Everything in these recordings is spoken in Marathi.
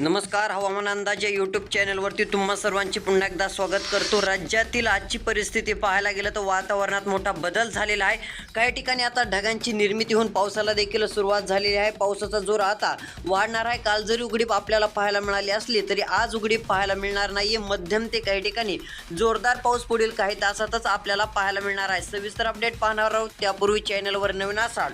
नमस्कार हवामान अंदाज या यूट्यूब चॅनलवरती तुम्हा सर्वांचे पुन्हा एकदा स्वागत करतो. राज्यातील आजची परिस्थिती पाहायला गेलं तर वातावरणात मोठा बदल झालेला आहे. काही ठिकाणी आता ढगांची निर्मिती होऊन पावसाला देखील सुरुवात झालेली आहे. पावसाचा जोर आता वाढणार आहे. काल जरी उघडीप आपल्याला पाहायला मिळाली असली तरी आज उघडीप पाहायला मिळणार नाहीये. मध्यम ते काही ठिकाणी जोरदार पाऊस पुढील काही तासातच आपल्याला पाहायला मिळणार आहे. सविस्तर अपडेट पाहणार आहोत. त्यापूर्वी चॅनलवर नवीन असाल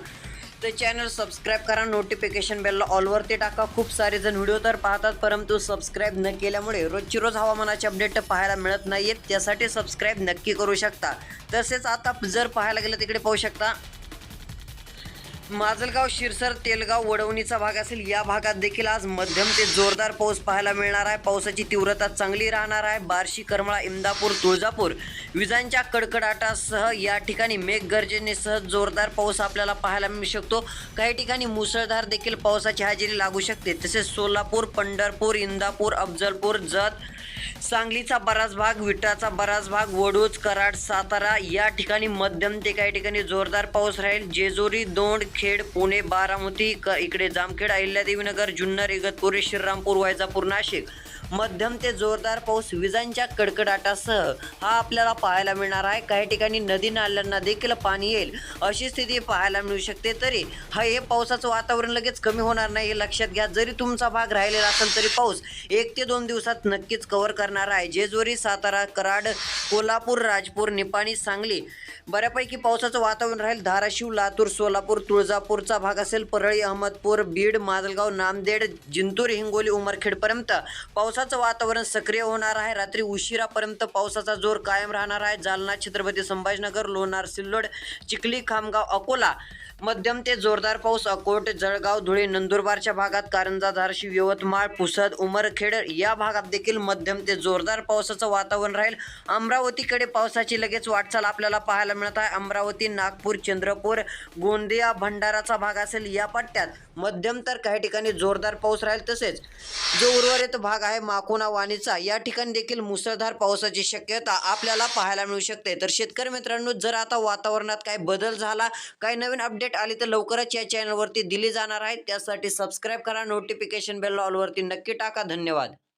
तर चॅनल सबस्क्राईब करा. नोटिफिकेशन बेलला ऑलवरती टाका. खूप सारे जण व्हिडिओ तर पाहतात परंतु सबस्क्राईब न केल्यामुळे रोजची रोज हवामानाचे अपडेट पाहायला मिळत नाहीयेत. त्यासाठी सबस्क्राईब नक्की करू शकता. तसेच आता जर पाहायला गेलं तिकडे पाहू शकता. माजलगाव शिरसर तेलगाव वडवणीचा भाग असेल. या भागात देखील आज मध्यम ते जोरदार पाऊस पाहायला मिळणार आहे. पावसाची तीव्रता चांगली राहणार आहे. बार्शी करमळा इंदापूर तुळजापूर विजांच्या कडकडाटासह या ठिकाणी मेघगर्जनेसह जोरदार पाऊस आपल्याला पाहायला मिळू शकतो. काही ठिकाणी मुसळधार देखील पावसाची हजेरी लागू शकते. तसेच सोलापूर पंढरपूर इंदापूर अफजलपूर जत सांगलीचा बराच भाग विटाचा बराच भाग वडूज कराड सातारा या ठिकाणी मध्यम ते काही ठिकाणी जोरदार पाऊस राहील. जेजुरी दोंड खेड पुणे बारामती क इकडे जामखेड अहिल्यादेवीनगर जुन्नर इगतपुरी श्रीरामपूर वैजापूर नाशिक. मध्यम ते जोरदार पाऊस विजांच्या कडकडाटासह हा आपल्याला पाहायला मिळणार आहे. काही ठिकाणी नदी नाल्यांना देखील पाणी येईल. अशी स्थिती पाहायला मिळू शकते. तरी हा हे पावसाचं वातावरण लगेच कमी होणार नाही हे लक्षात घ्या. जरी तुमचा भाग राहिलेला असेल तरी पाऊस एक ते दोन दिवसात नक्कीच कव्हर करणार आहे. जेजुरी सातारा कराड कोल्हापूर राजपूर निपाणी सांगली बऱ्यापैकी पावसाचं वातावरण राहील. धाराशिव लातूर सोलापूर तुळजापूरचा भाग असेल. परळी अहमदपूर बीड माजलगाव नांदेड जिंतूर हिंगोली उमरखेडपर्यंत पावसाचं वातावरण सक्रिय होणार आहे. रात्री उशिरापर्यंत पावसाचा जोर कायम राहणार आहे. जालना छत्रपती संभाजीनगर लोणार सिल्लोड चिखली खामगाव अकोला मध्यम ते जोरदार पाऊस अकोट जळगाव धुळे नंदुरबारच्या भागात कारंजा धाराशिव यवतमाळ पुसद उमरखेड या भागात देखील मध्यम ते जोरदार पावसाचं वातावरण राहील. अमरावतीकडे पावसाची लगेच वाटचाल आपल्याला पाहायला मिळत आहे. अमरावती नागपूर चंद्रपूर गोंदिया भंडाराचा भाग असेल या पट्ट्यात. मध्यम तर काही ठिकाणी जोरदार पाऊस राहील तसेच. जो उर्वरित भाग आहे माकुना वाणीचा या ठिकाणी देखील मुसळधार पावसाची शक्यता आपल्याला पाहायला मिळू शकते. तर शेतकरी मित्रांनो जर आता वातावरणात काही बदल झाला काही नवीन अपडेट आली तर लवकरच या चॅनलवरती दिली जाणार आहे. त्यासाठी सबस्क्राईब करा नोटिफिकेशन बेल ऑलवरती नक्की टाका. धन्यवाद.